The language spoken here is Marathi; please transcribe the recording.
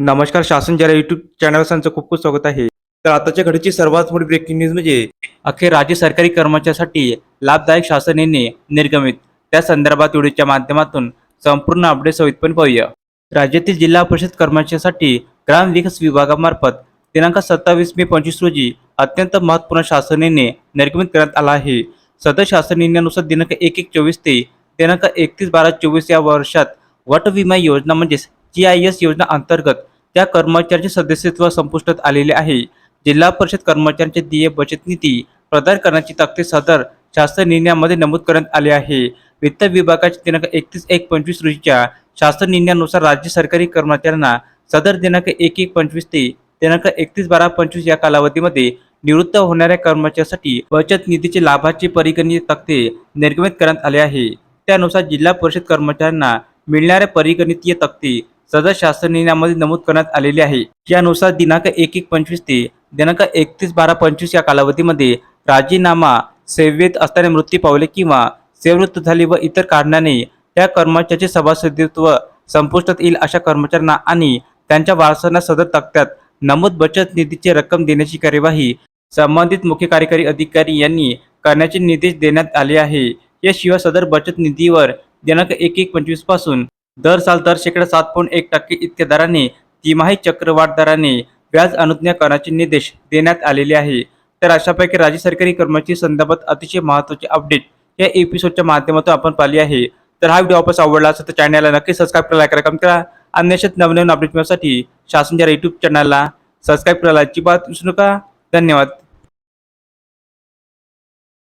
नमस्कार शासन जरा युट्यूब चॅनल त्यांचं खूप खूप स्वागत आहे. तर आताच्या घडीची सर्वात मोठी ब्रेकिंग न्यूज म्हणजे अखेर राज्य सरकारी कर्मचाऱ्यांसाठी लाभदायक शासन निर्गमित. त्या संदर्भात व्हिडिओच्या माध्यमातून संपूर्ण अपडेट सहितपणे पाहूया. राज्यातील जिल्हा परिषद कर्मचाऱ्यांसाठी ग्रामविकास विभागामार्फत दिनांक सत्तावीस मे पंचवीस रोजी अत्यंत महत्त्वपूर्ण शासन निर्णय निर्गमित करण्यात आला आहे. सदर शासन निर्णयानुसार दिनांक एक एक चोवीस ते दिनांक एकतीस बारा चोवीस या वर्षात वट विमा योजना म्हणजेच जी आय एस योजना अंतर्गत त्या कर्मचाऱ्यांचे सदस्यत्व संपुष्टात आलेले आहे. जिल्हा परिषद कर्मचाऱ्यांचे देय बचत निधी प्रदान करण्याची तक्ते सदर शासन निर्णयामध्ये नमूद करण्यात आले आहे. वित्त विभागाच्या दिनांक एकतीस एक पंचवीस रोजीच्या शासन निर्णयानुसार राज्य सरकारी कर्मचाऱ्यांना सदर दिनांक एक एक पंचवीस ते दिनांक एकतीस बारा पंचवीस या कालावधीमध्ये निवृत्त होणाऱ्या कर्मचाऱ्यांसाठी बचत निधीचे लाभाचे परिगणित तक्ते निर्गमित करण्यात आले आहे. त्यानुसार जिल्हा परिषद कर्मचाऱ्यांना मिळणाऱ्या परिगणितीय तक्ते सदर शासन निर्णयामध्ये नमूद करण्यात आलेले आहे. यानुसार दिनांक एक एक पंचवीस ते दिनांक एकतीस बारा पंचवीस या कालावधीमध्ये राजीनामा सेवेत असताना मृत्यू पावले किंवा सेवृत्त झाले व इतर कारणाने त्या कर्मचाऱ्याचे सभासदित्व संपुष्टात येईल अशा कर्मचाऱ्यांना आणि त्यांच्या वारसांना सदर तक्त्यात नमूद बचत निधीची रक्कम देण्याची कार्यवाही संबंधित मुख्य कार्यकारी अधिकारी यांनी करण्याचे निर्देश देण्यात आले आहे. याशिवाय सदर बचत निधीवर दिनांक एक एक पंचवीसपासून. दर साल दर शेकडा सात पॉईंट एक टक्के इतक्या दराने तिमाही चक्रवाढ दराने व्याज अनुज्ञा करण्याचे निर्देश देण्यात आलेले आहे. तर अशापैकी राज्य सरकारी कर्मचारी संदर्भात अतिशय महत्त्वाचे अपडेट या एपिसोडच्या माध्यमातून आपण पाहिली आहे. तर हा व्हिडिओ आपण आवडला असेल तर चॅनलला नक्की सबस्क्राईब करा लाईक करा कमेंट करा. अन्य अशाच नवनवीन अपडेट मिळण्यासाठी शासनच्या यूट्यूब युट्यूब चॅनलला सबस्क्राईब करायला अजिबात विसरू नका. धन्यवाद.